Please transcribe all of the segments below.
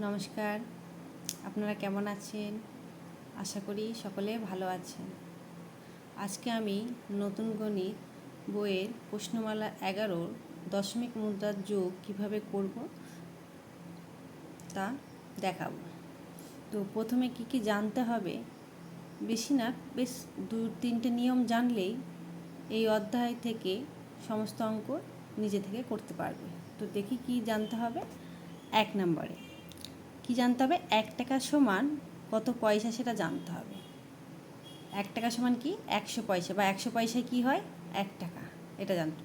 নমস্কার। আপনারা কেমন আছেন? আশা করি সকলে ভালো আছেন। আজকে আমি নতুন গণিত বইয়ের প্রশ্নমালা এগারোর দশমিক মুদ্রার যোগ কীভাবে করব তা দেখাবো। তো প্রথমে কি কি জানতে হবে? বেশি না, বেশ দু, তিনটে নিয়ম জানলেই এই অধ্যায় থেকে সমস্ত অঙ্ক নিজে থেকে করতে পারবে। তো দেখি কি জানতে হবে? এক নম্বরে কি জানতে হবে? এক টাকা সমান কত পয়সা সেটা জানতে হবে। এক টাকা সমান কি? একশো পয়সা। বা একশো পয়সায় কি হয়? এক টাকা। এটা জানতে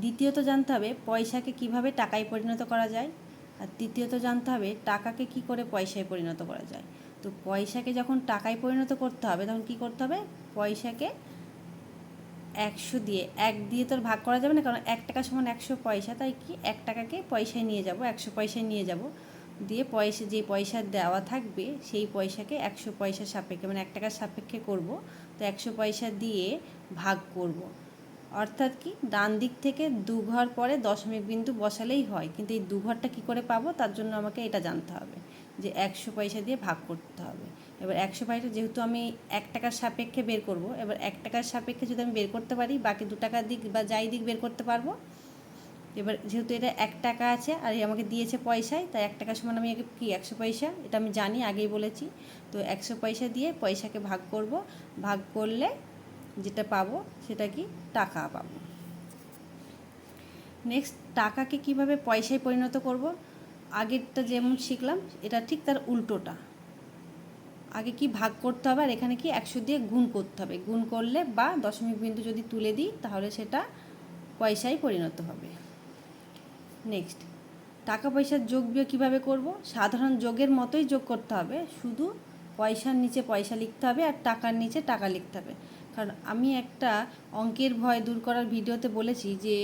দ্বিতীয়ত জানতে হবে পয়সাকে কীভাবে টাকায় পরিণত করা যায়। আর তৃতীয়ত জানতে হবে টাকাকে কি করে পয়সায় পরিণত করা যায়। তো পয়সাকে যখন টাকায় পরিণত করতে হবে, তখন কি করতে হবে? পয়সাকে একশো দিয়ে, এক দিয়ে তোর ভাগ করা যাবে না, কারণ এক টাকা সমান একশো পয়সা, তাই কি? এক টাকাকে পয়সায় নিয়ে যাব, একশো পয়সায় নিয়ে যাব। দিয়ে পয়সা, যে পয়সা দেওয়া থাকবে, সেই পয়সাকে একশো পয়সার সাপেক্ষে মানে এক টাকার সাপেক্ষে করব। তো একশো পয়সা দিয়ে ভাগ করব। অর্থাৎ কি? ডান দিক থেকে দু ঘর পরে দশমিক বিন্দু বসালেই হয়। কিন্তু এই দু ঘরটা কী করে পাবো? তার জন্য আমাকে এটা জানতে হবে। যে একশো পয়সা দিয়ে ভাগ করতে হবে। এবার একশো পয়সা, যেহেতু আমি এক টাকার সাপেক্ষে বের করব, এবার এক টাকার সাপেক্ষে যদি আমি বের করতে পারি, বাকি দু টাকার দিক বা যাই দিক বের করতে পারব এবার যেহেতু এটা এক টাকা আছে, আর আমাকে দিয়েছে পয়সায়, তাই এক টাকা সমান আমি কি, একশো পয়সা? এটা আমি জানি, আগেই বলেছি। তো একশো পয়সা দিয়ে পয়সাকে ভাগ করব। ভাগ করলে যেটা পাবো, সেটা কি? টাকা পাবো। নেক্সট টাকাকে কীভাবে পয়সায় পরিণত করব? আগেরটা যেমন শিখলাম, এটা ঠিক তার উল্টোটা। আগে কি ভাগ করতে হবে, আর এখানে কি একশো দিয়ে গুণ করতে হবে। গুণ করলে বা দশমিক বিন্দু যদি তুলে দিই, তাহলে সেটা পয়সায় পরিণত হবে। নেক্সট টাকা পয়সার যোগ বিয়োগ কীভাবে করব? সাধারণ যোগের মতোই যোগ করতে হবে। শুধু পয়সার নিচে পয়সা লিখতে হবে আর টাকার নিচে টাকা লিখতে হবে। কারণ আমি একটা অঙ্কের ভয় দূর করার ভিডিওতে বলেছি যে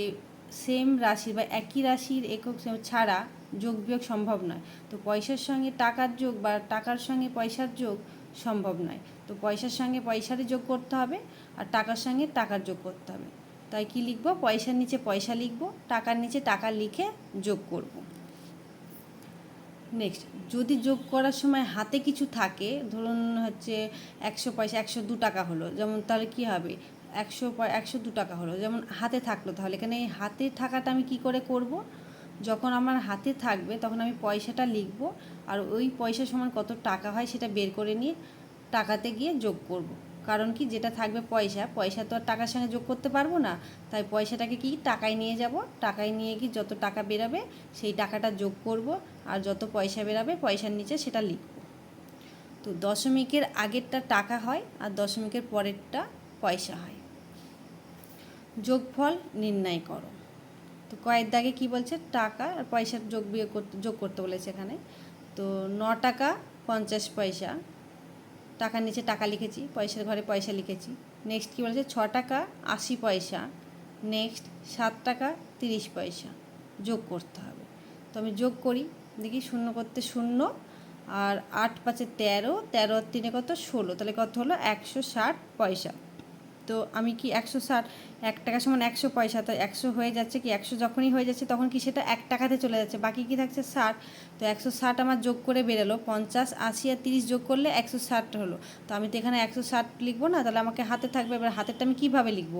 সেম রাশি বা একই রাশির একক ছাড়া যোগ বিয়োগ সম্ভব নয়। তো পয়সার সঙ্গে টাকার যোগ বা টাকার সঙ্গে পয়সার যোগ সম্ভব নয়। তো পয়সার সঙ্গে পয়সারই যোগ করতে হবে আর টাকার সঙ্গে টাকার যোগ করতে হবে। তাই কি লিখব? পয়সার নিচে পয়সা লিখব, টাকার নিচে টাকা লিখে যোগ করব। নেক্সট যদি যোগ করার সময় হাতে কিছু থাকে, ধরুন হচ্ছে একশো পয়সা, একশো দু টাকা হলো, যেমন তাহলে কি হবে? একশো একশো দু টাকা হলো, যেমন হাতে থাকল, তাহলে এখানে এই হাতে থাকাটা আমি কি করে করব? যখন আমার হাতে থাকবে, তখন আমি পয়সাটা লিখব, আর ওই পয়সা সমান কত টাকা হয় সেটা বের করে নিয়ে টাকাতে গিয়ে যোগ করব। কারণ কি যেটা থাকবে পয়সা পয়সা তো আর টাকার সঙ্গে যোগ করতে পারব না। তাই পয়সাটাকে কি টাকায় নিয়ে যাব? টাকায় নিয়ে গিয়ে যত টাকা বেরাবে সেই টাকাটা যোগ করব আর যত পয়সা বেরাবে পয়সার নিচে সেটা লিখব। তো দশমিকের আগেরটা টাকা হয় আর দশমিকের পরেরটা পয়সা হয়। যোগফল নির্ণয় করো। তো কয়েক দাগে কী বলছে? টাকা আর পয়সার যোগ বিয়োগ করতে, যোগ করতে বলেছে এখানে। তো ন টাকা পঞ্চাশ পয়সা টাকার নিচে টাকা লিখেছি, পয়সার ঘরে পয়সা লিখেছি। নেক্সট কী বলেছে? ছ টাকা আশি পয়সা। নেক্সট সাত টাকা তিরিশ পয়সা। যোগ করতে হবে। তো আমি যোগ করি। দেখি শূন্য করতে শূন্য আর আট পাঁচে তেরো তেরো তিনে কত ষোলো। তাহলে কত হলো? একশো ষাট পয়সা। তো আমি কি একশো ষাট, এক টাকা সমান একশো পয়সা, তো একশো হয়ে যাচ্ছে কি? একশো যখনই হয়ে যাচ্ছে তখন কি সেটা এক টাকাতে চলে যাচ্ছে? বাকি কি থাকছে? ষাট। তো একশো ষাট আমার যোগ করে বেরোলো, পঞ্চাশ, আশি আর তিরিশ যোগ করলে একশো ষাট হলো। তো আমি তো এখানে একশো ষাট লিখব না, তাহলে আমাকে হাতে থাকবে। এবার হাতেরটা আমি কীভাবে লিখব?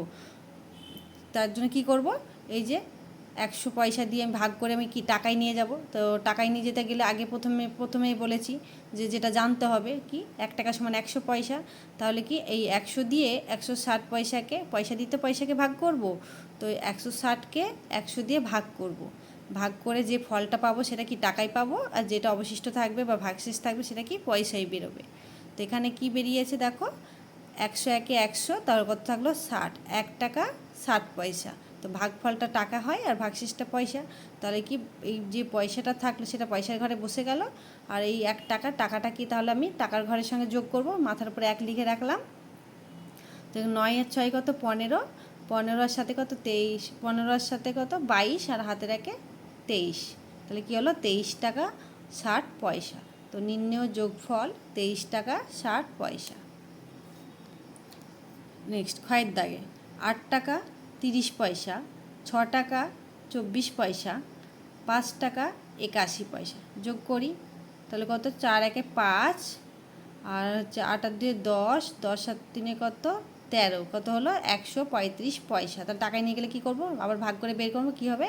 তার জন্য কি করব? এই যে একশো পয়সা দিয়ে আমি ভাগ করে আমি কি টাকায় নিয়ে যাব? তো টাকায় নিয়ে যেতে গেলে আগে প্রথমে, প্রথমেই বলেছি যে যেটা জানতে হবে কি এক টাকা সমান একশো পয়সা, তাহলে কি এই একশো দিয়ে একশো ষাট পয়সাকে, পয়সা দিতে পয়সাকে ভাগ করব? তো একশো ষাটকে একশো দিয়ে ভাগ করব। ভাগ করে যে ফলটা পাবো সেটা কি টাকায় পাবো? আর যেটা অবশিষ্ট থাকবে বা ভাগশেষ থাকবে সেটা কি পয়সায় বেরোবে? তো এখানে কি বেরিয়েছে দেখো? একশো একে একশো তার কত থাকল? ষাট। এক টাকা ষাট পয়সা। তো ভাগফলটা টাকা হয় আর ভাগশেষটা পয়সা। তাহলে কি এই যে পয়সাটা থাকল সেটা পয়সার ঘরে বসে গেল। আর এই এক টাকা, টাকাটা কি তাহলে আমি টাকার ঘরের সঙ্গে যোগ করব? মাথার উপরে এক লিখে রাখলাম। তো নয় আর ছয় কত? পনেরো। পনেরোর সাথে কত? তেইশ। পনেরোর সাথে কত? বাইশ। আর হাতের একে তেইশ। তাহলে কী হলো? তেইশ টাকা ষাট পয়সা। তো নির্ণয় যোগফল তেইশ টাকা ষাট পয়সা। নেক্সট খয়ের দাগে। আট টাকা তিরিশ পয়সা, ছ টাকা চব্বিশ পয়সা, পাঁচ টাকা একাশি পয়সা। যোগ করি, তাহলে কত? চার একে পাঁচ, আর হচ্ছে আট আর দুয়ে দশ দশ আর তিনে কত? তেরো, কত হলো? একশো পঁয়ত্রিশ পয়সা। তাহলে টাকায় নিয়ে গেলে কী করব? আবার ভাগ করে বের করব, কী হবে?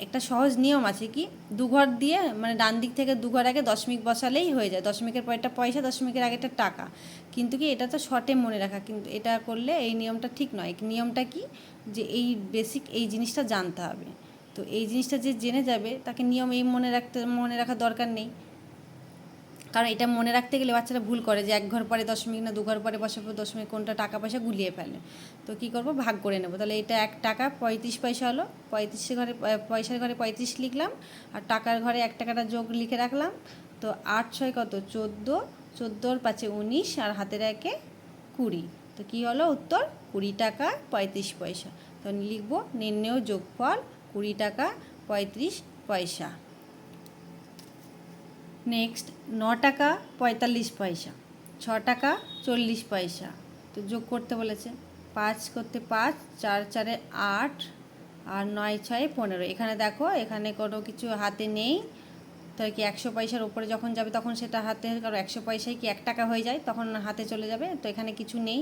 একটা সহজ নিয়ম আছে কি? দুঘর দিয়ে মানে ডান দিক থেকে দুঘর আগে দশমিক বসালেই হয়ে যায়। দশমিকের পরেরটা পয়সা, দশমিকের আগেটা টাকা। কিন্তু কি? এটা তো শর্টে মনে রাখা। কিন্তু এটা করলে এই নিয়মটা ঠিক নয়। নিয়মটা কি? যে এই বেসিক এই জিনিসটা জানতে হবে। তো এই জিনিসটা যে জেনে যাবে, তাকে নিয়ম এই মনে রাখতে, মনে রাখার দরকার নেই। কারণ এটা মনে রাখতে গেলে বাচ্চারা ভুল করে যে এক ঘর পরে দশমিক না, দু ঘর পরে বসাবো দশমিক কোনটা টাকা পয়সা গুলিয়ে ফেলে। তো কী করব? ভাগ করে নেব। তাহলে এটা এক টাকা পঁয়ত্রিশ পয়সা হলো। পঁয়ত্রিশ ঘরে পয়সার ঘরে পঁয়ত্রিশ লিখলাম। আর টাকার ঘরে এক টাকাটা যোগ লিখে রাখলাম। তো আট ছয় কত? চোদ্দ। চোদ্দোর পাঁচে উনিশ। আর হাতের একে কুড়ি। তো কী হলো উত্তর? কুড়ি টাকা পঁয়ত্রিশ পয়সা। তো লিখব, নির্ণয় যোগফল কুড়ি টাকা পঁয়ত্রিশ পয়সা। নেক্সট ন টাকা পঁয়তাল্লিশ পয়সা, ছ টাকা চল্লিশ পয়সা। তো যোগ করতে বলেছে, পাঁচ করতে পাঁচ, চার, চারে আট, আর নয়, ছয়, পনেরো। এখানে দেখো, এখানে কোনো কিছু হাতে নেই। তো কি একশো পয়সার উপরে যখন যাবে তখন সেটা হাতে কারও একশো পয়সায় কি এক টাকা হয়ে যায়, তখন হাতে চলে যাবে। তো এখানে কিছু নেই।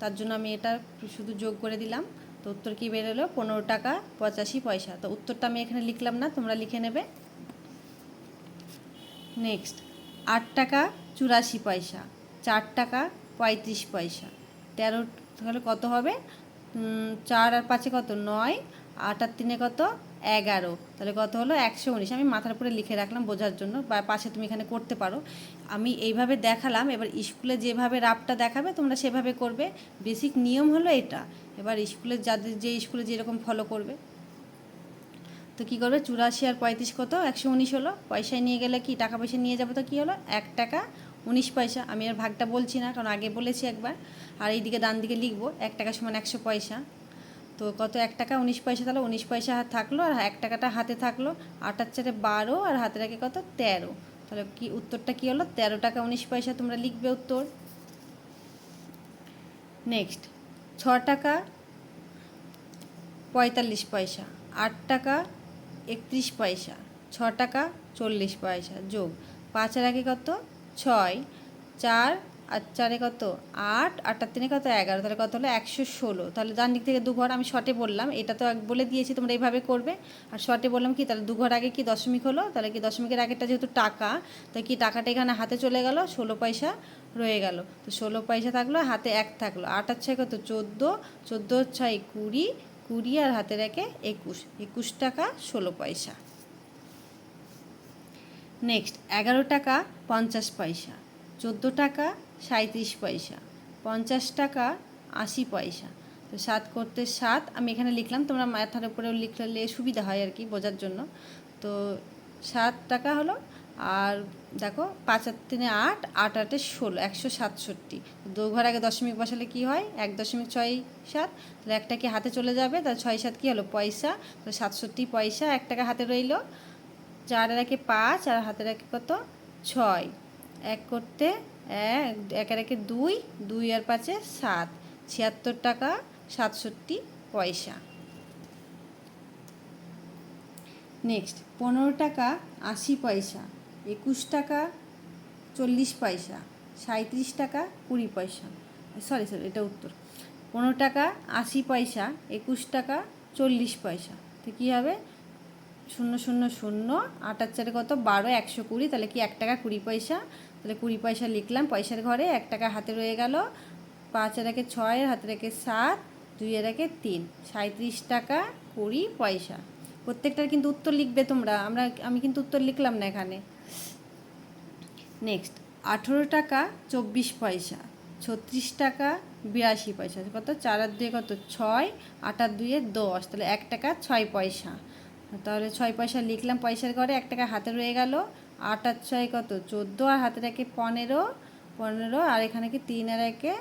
তার জন্য আমি এটা শুধু যোগ করে দিলাম। তো উত্তর কী বেরোলো পনেরো টাকা পঁচাশি পয়সা। তো উত্তরটা আমি এখানে লিখলাম না, তোমরা লিখে নেবে। নেক্সট আট টাকা চুরাশি পয়সা, চার টাকা পঁয়ত্রিশ পয়সা। তেরো তাহলে কত হবে? চার আর পাঁচে কত? নয়। আট আর তিনে কত? এগারো। তাহলে কত হলো? একশো উনিশ। আমি মাথার উপরে লিখে রাখলাম বোঝার জন্য বা পাশে তুমি এখানে করতে পারো। আমি এইভাবে দেখালাম, এবার স্কুলে যেভাবে রাপটা দেখাবে, তোমরা সেভাবে করবে। বেসিক নিয়ম হলো এটা। এবার স্কুলে যাদের যে স্কুলে যেরকম ফলো করবে। তো কী করবে? চুরাশি আর পঁয়ত্রিশ কত? একশো উনিশ হলো। পয়সায় নিয়ে গেলে কি? টাকা পয়সা নিয়ে যাব তো কী হলো? এক টাকা উনিশ পয়সা। আমি আর ভাগটা বলছি না, কারণ আগে বলেছি একবার। আর এইদিকে ডান দিকে লিখব, এক টাকা সমান একশো পয়সা। তো কত এক টাকা উনিশ পয়সা তাহলে উনিশ পয়সা থাকল আর এক টাকাটা হাতে থাকল। আটার চারে বারো আর হাতে রাখে কত? তেরো। তাহলে কি উত্তরটা কী হলো? তেরো টাকা উনিশ পয়সা তোমরা লিখবে উত্তর। নেক্সট ছ টাকা পঁয়তাল্লিশ পয়সা, আট টাকা একত্রিশ পয়সা, ছ টাকা চল্লিশ পয়সা যোগ। পাঁচের আগে কত? ছয়। চার আর চারে কত? আট। আটটার তিনে কত? এগারো। তাহলে কত হলো? একশো ষোলো। তাহলে ডান দিক থেকে দু ঘর আমি শর্টে বললাম। এটা তো বলে দিয়েছি তোমরা এইভাবে করবে। আর শর্টে বললাম কি? তাহলে দু ঘর আগে কি দশমিক হলো? তাহলে কি দশমিকের আগেরটা যেহেতু টাকা, তাই কি টাকাটা এখানে হাতে চলে গেল? ষোলো পয়সা রয়ে গেল। তো ষোলো পয়সা থাকল, হাতে এক থাকল। আট আর ছয় কত? চোদ্দ। চোদ্দ ছয় কুড়ি। কুড়ি আর হাতে রেখে একুশ। একুশ টাকা ষোলো পয়সা। নেক্সট, এগারো টাকা পঞ্চাশ পয়সা। চোদ্দ টাকা সাঁত্রিশ পয়সা, পঞ্চাশ টাকা আশি পয়সা। তো সাত করতে সাত, আমি এখানে লিখলাম, তোমরা মাথার উপরেও লিখলে সুবিধা হয় আর কি বোঝার জন্য। তো সাত টাকা হলো, আর দেখো পাঁচ তিনে আট আট আটে ষোলো, একশো সাতষট্টি। দু ঘর আগে দশমিক বসালে কি হয়? এক দশমিক ছয় সাত। তাহলে একটা কি হাতে চলে যাবে? তাহলে ছয় সাত কী হলো? পয়সা। তো সাতষট্টি পয়সা, এক টাকা হাতে রইল। চার একে পাঁচ, আর হাতের একে কত? ছয়। এক করতে একের একে দুই দুই আর পাঁচে সাত। ছিয়াত্তর টাকা, সাতষট্টি পয়সা। নেক্সট পনেরো টাকা, আশি পয়সা। একুশ টাকা, চল্লিশ পয়সা। সাঁত্রিশ টাকা, কুড়ি পয়সা। সরি সরি এটা উত্তর। পনেরো টাকা, আশি পয়সা। একুশ টাকা, চল্লিশ পয়সা। তো কী হবে? শূন্য শূন্য শূন্য। আটার চারে কত? বারো, একশো কুড়ি। তাহলে কি এক টাকা, কুড়ি পয়সা? তাহলে কুড়ি পয়সা লিখলাম, পয়সার ঘরে এক টাকা হাতে রয়ে গেল। পাঁচের একে ছয় হাতে রেখে সাত দুইয়ের একে তিন। সাঁত্রিশ টাকা, কুড়ি পয়সা। প্রত্যেকটার কিন্তু উত্তর লিখবে তোমরা। আমরা, আমি কিন্তু উত্তর লিখলাম না এখানে। নেক্সট আঠেরো টাকা, চব্বিশ পয়সা। ছত্রিশ টাকা, বিরাশি পয়সা। কত? চার আর দুয়ে কত? ছয়, আট আর দুয়ে দশ। তাহলে এক টাকা, ছয় পয়সা। তাহলে ছয় পয়সা লিখলাম, পয়সার ঘরে এক টাকা হাতে রয়ে গেল। আট আর ছয় কত? চোদ্দ আর হাতে রেখে পনেরো পনেরো আর এখানে কি তিন আর একে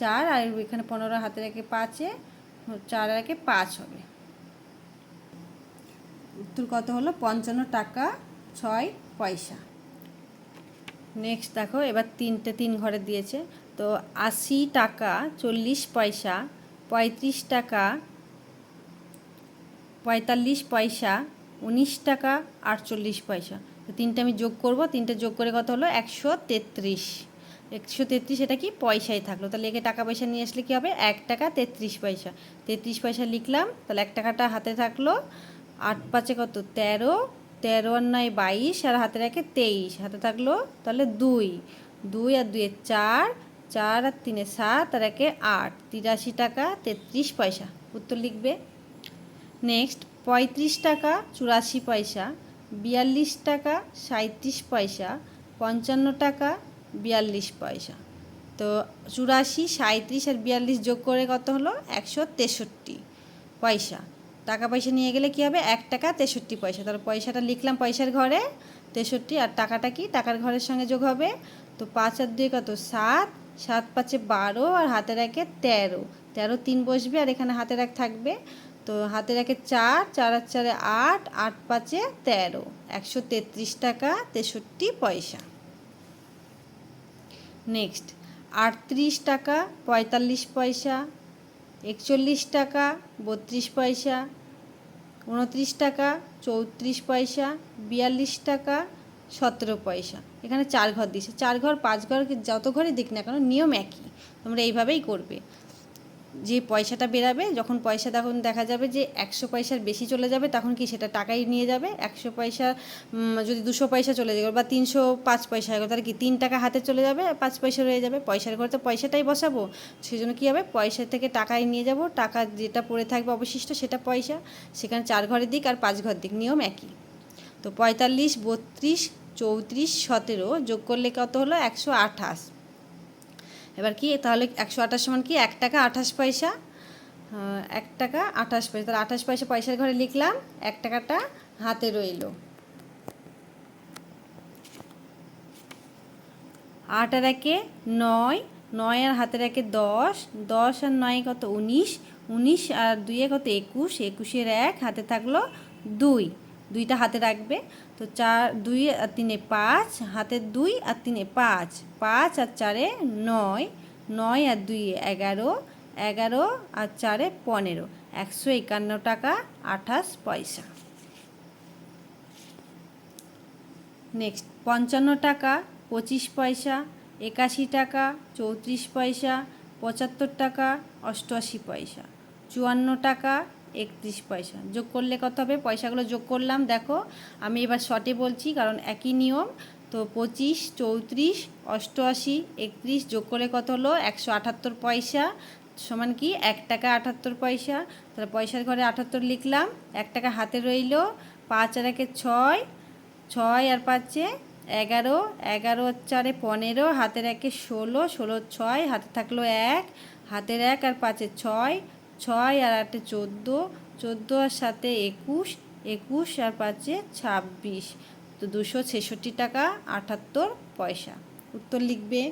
চার আর এখানে পনেরো হাতে রেখে পাঁচে চার আর একে পাঁচ হবে। উত্তর কত হলো? পঞ্চান্ন টাকা ছয় পয়সা। নেক্সট দেখো, এবার তিনটে তিন ঘরে দিয়েছে। তো আশি টাকা চল্লিশ পয়সা, পঁয়ত্রিশ টাকা পঁয়তাল্লিশ পয়সা, উনিশ টাকা আটচল্লিশ পয়সা। তো তিনটে আমি যোগ করব, তিনটে যোগ করে কত হলো? একশো তেত্রিশ। একশো তেত্রিশ এটা কি? পয়সাই থাকল। তাহলে একে টাকা পয়সা নিয়ে আসলে কী হবে? এক টাকা তেত্রিশ পয়সা। তেত্রিশ পয়সা লিখলাম, তাহলে এক টাকাটা হাতে থাকল আট পাঁচে কত? তেরো। তেরো আর নয় বাইশ, আর হাতে রাখে তেইশ। হাতে থাকল তাহলে দুই। দুই আর দুয়ে চার চার আর তিনে সাত, আর একে আট। তিরাশি টাকা তেত্রিশ পয়সা। উত্তর লিখবে। নেক্সট, পঁয়ত্রিশ টাকা চুরাশি পয়সা। বিয়াল্লিশ টাকা সাঁত্রিশ পয়সা, পঞ্চান্ন টাকা বিয়াল্লিশ পয়সা। তো চুরাশি সাঁত্রিশ আর বিয়াল্লিশ যোগ করে কত হলো? একশো তেষট্টি পয়সা। টাকা পয়সা নিয়ে গেলে কী হবে? এক টাকা তেষট্টি পয়সা। তাহলে পয়সাটা লিখলাম পয়সার ঘরে, তেষট্টি, আর টাকাটা কি? টাকার ঘরের সঙ্গে যোগ হবে। তো পাঁচ আর দুই কত? সাত। সাত পাঁচে বারো, আর হাতের একে তেরো। তেরো তিন বসবে, আর এখানে হাতের এক থাকবে। তো হাতের একে চার চার আর চারে আট আট পাঁচে তেরো। একশো তেত্রিশ টাকা, তেষট্টি পয়সা। নেক্সট আটত্রিশ টাকা, পঁয়তাল্লিশ পয়সা। একচল্লিশ টাকা, বত্রিশ পয়সা। উনত্রিশ টাকা, চৌত্রিশ পয়সা। বিয়াল্লিশ টাকা, সতেরো পয়সা। এখানে চার ঘর দিয়েছে। চার ঘর, পাঁচ ঘর, যত ঘরে দিক না কেন, নিয়ম একই। তোমরা এইভাবেই করবে। যে পয়সাটা বেরাবে, যখন পয়সা তখন দেখা যাবে যে একশো পয়সার বেশি চলে যাবে, তখন কি সেটা টাকাই নিয়ে যাবে? একশো পয়সা যদি দুশো পয়সা চলে যাবে বা তিনশো পাঁচ পয়সা হয়ে গেলো, তাহলে কি তিন টাকা হাতে চলে যাবে? পাঁচ পয়সা রয়ে যাবে। পয়সার ঘরে তো পয়সাটাই বসাবো। সেই জন্য কী হবে? পয়সা থেকে টাকাই নিয়ে যাব। টাকা যেটা পড়ে থাকবে অবশিষ্ট সেটা পয়সা। সেখানে চার ঘরের দিক আর পাঁচ ঘর দিক নিয়ম একই। তো পঁয়তাল্লিশ, বত্রিশ, চৌত্রিশ, সতেরো যোগ করলে কত হলো? একশো আঠাশ। এবার কি, তাহলে একশো আঠাশ সমান কি, এক টাকা আঠাশ পয়সা এক টাকা আঠাশ পয়সা, তাহলে আঠাশ পয়সা পয়সার ঘরে লিখলাম, এক টাকাটা হাতে রইল। আট আর একে নয় নয় আর হাতের একে দশ দশ আর নয় কত, উনিশ উনিশ আর দুইয়ে কত, একুশ, একুশের এক, হাতে থাকল দুই। দুইটা হাতে রাখবে। তো চার, দুই আর তিনে পাঁচ হাতের দুই আর তিনে পাঁচ। পাঁচ আর চারে নয় নয় আর দুই এগারো এগারো আর চারে পনেরো। একশো একান্ন টাকা, আঠাশ পয়সা। নেক্সট, পঞ্চান্ন টাকা, পঁচিশ পয়সা, একাশি টাকা, চৌত্রিশ পয়সা, পঁচাত্তর টাকা, অষ্টআশি পয়সা। চুয়ান্ন টাকা একত্রিশ পয়সা। যোগ করলে কত হবে? পয়সাগুলো যোগ করলাম, দেখো। আমি এবার শর্টে বলছি, কারণ একই নিয়ম। তো পঁচিশ, চৌত্রিশ, অষ্টআশি, একত্রিশ যোগ করলে কত হলো? একশো আটাত্তর পয়সা। সমান কি? এক টাকা আটাত্তর পয়সা। তাহলে পয়সার ঘরে আটাত্তর লিখলাম। এক টাকা হাতে রইল। পাঁচ আর একে ছয়। ছয় আর পাঁচে এগারো। এগারো চারে পনেরো। হাতের একে ষোলো। ষোলো ছয়। হাতে থাকল এক। হাতের এক আর পাঁচে ছয়। ছয় আর আটে চোদ্দ চোদ্দ আর সাথে একুশ একুশ আর পাঁচে ছাব্বিশ। তো দুশো ছেষট্টি টাকা আটাত্তর পয়সা। উত্তর লিখবে।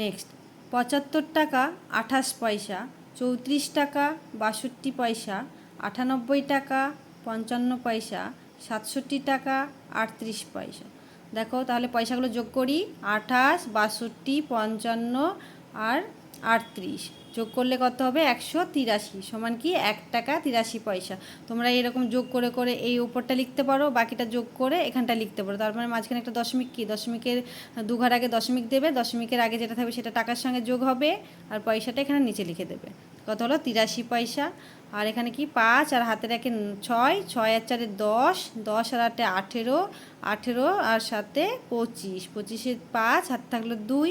নেক্সট পঁচাত্তর টাকা আঠাশ পয়সা, চৌত্রিশ টাকা বাষট্টি পয়সা, আটানব্বই টাকা পঞ্চান্ন পয়সা, সাতষট্টি টাকা আটত্রিশ পয়সা। দেখো তাহলে পয়সাগুলো যোগ করি, আঠাশ, বাষট্টি, পঞ্চান্ন আর আটত্রিশ। যোগ করলে কত হবে? একশো তিরাশি। সমান কি? এক টাকা তিরাশি পয়সা। তোমরা এরকম যোগ করে করে এই ওপরটা লিখতে পারো, বাকিটা যোগ করে এখানটা লিখতে পারো। তারপরে মাঝখানে একটা দশমিক কি? দশমিকের দু ঘর আগে দশমিক দেবে, দশমিকের আগে যেটা থাকবে সেটা টাকার সঙ্গে যোগ হবে আর পয়সাটা এখানে নিচে লিখে দেবে। কত হলো? তিরাশি পয়সা। আর এখানে কি? পাঁচ আর হাতের একে ছয় ছয় আর চারে দশ দশ আর আটে আঠেরো আঠেরো আর সাথে পঁচিশ। পঁচিশে পাঁচ, হাত থাকল দুই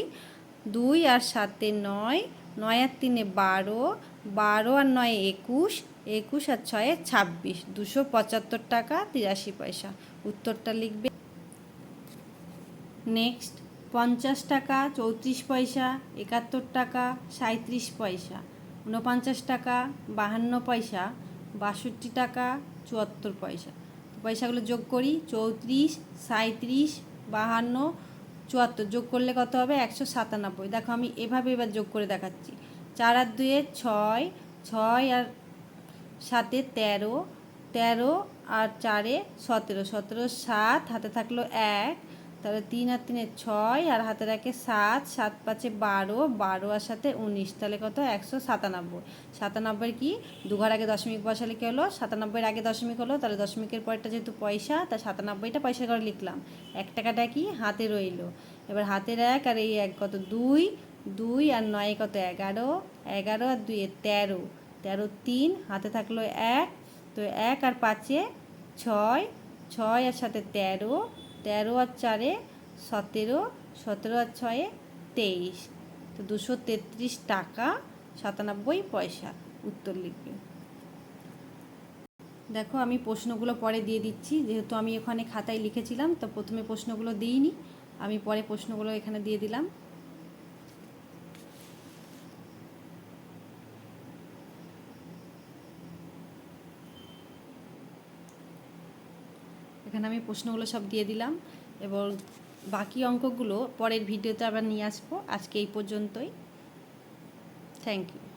দুই আর সাতে নয় নয় আর তিনে বারো বারো আর নয় একুশ একুশ আর ছয়ে ছাব্বিশ। দুশো পঁচাত্তর টাকা, তিরাশি পয়সা। উত্তরটা লিখবে। নেক্সট, পঞ্চাশ টাকা, চৌত্রিশ পয়সা, একাত্তর টাকা সাঁত্রিশ পয়সা। ঊনপঞ্চাশ টাকা, বাহান্ন পয়সা, বাষট্টি টাকা, চুয়াত্তর পয়সা। পয়সাগুলো যোগ করি, চৌত্রিশ সাঁত্রিশ বাহান্ন চুয়াত্তর, যোগ করলে কত হবে? একশো সাতানব্বই। দেখো আমি এভাবে এবার যোগ করে দেখাচ্ছি। চার আর দুয়ে ছয় ছয় আর সাতে তেরো তেরো আর চারে সতেরো সতেরো সাত, হাতে থাকল এক তাহলে তিন আর তিনে ছয় আর হাতে রাখে সাত সাত পাঁচে বারো বারো আর সাথে উনিশ, তাহলে কত? একশো সাতানব্বই। সাতানব্বই কি? দুঘর আগে দশমিক বসালে কী হলো? সাতানব্বইয়ের আগে দশমিক হলো, তাহলে দশমিকের পরেরটা যেহেতু পয়সা, তা সাতানব্বইটা পয়সা করে লিখলাম। এক টাকাটা কি? হাতে রইল। এবার হাতের এক আর এই এক কত? দুই দুই আর নয় কত? এগারো এগারো আর দুই তেরো। তেরো তিন, হাতে থাকল এক, তো এক আর পাঁচে ছয় ছয় আর সাথে তেরো তেরো আর চারে সতেরো সতেরো আর ছয়ে তেইশ। তো দুশো তেত্রিশ টাকা, সাতানব্বই পয়সা উত্তর লিখবে। দেখো, আমি প্রশ্নগুলো পরে দিয়ে দিচ্ছি। যেহেতু আমি ওখানে খাতায় লিখেছিলাম, তো প্রথমে প্রশ্নগুলো দিইনি। আমি পরে প্রশ্নগুলো এখানে দিয়ে দিলাম। এখানে আমি প্রশ্নগুলো সব দিয়ে দিলাম এবং বাকি অঙ্কগুলো পরের ভিডিওতে আবার নিয়ে আসব। আজকে এই পর্যন্তই। Thank you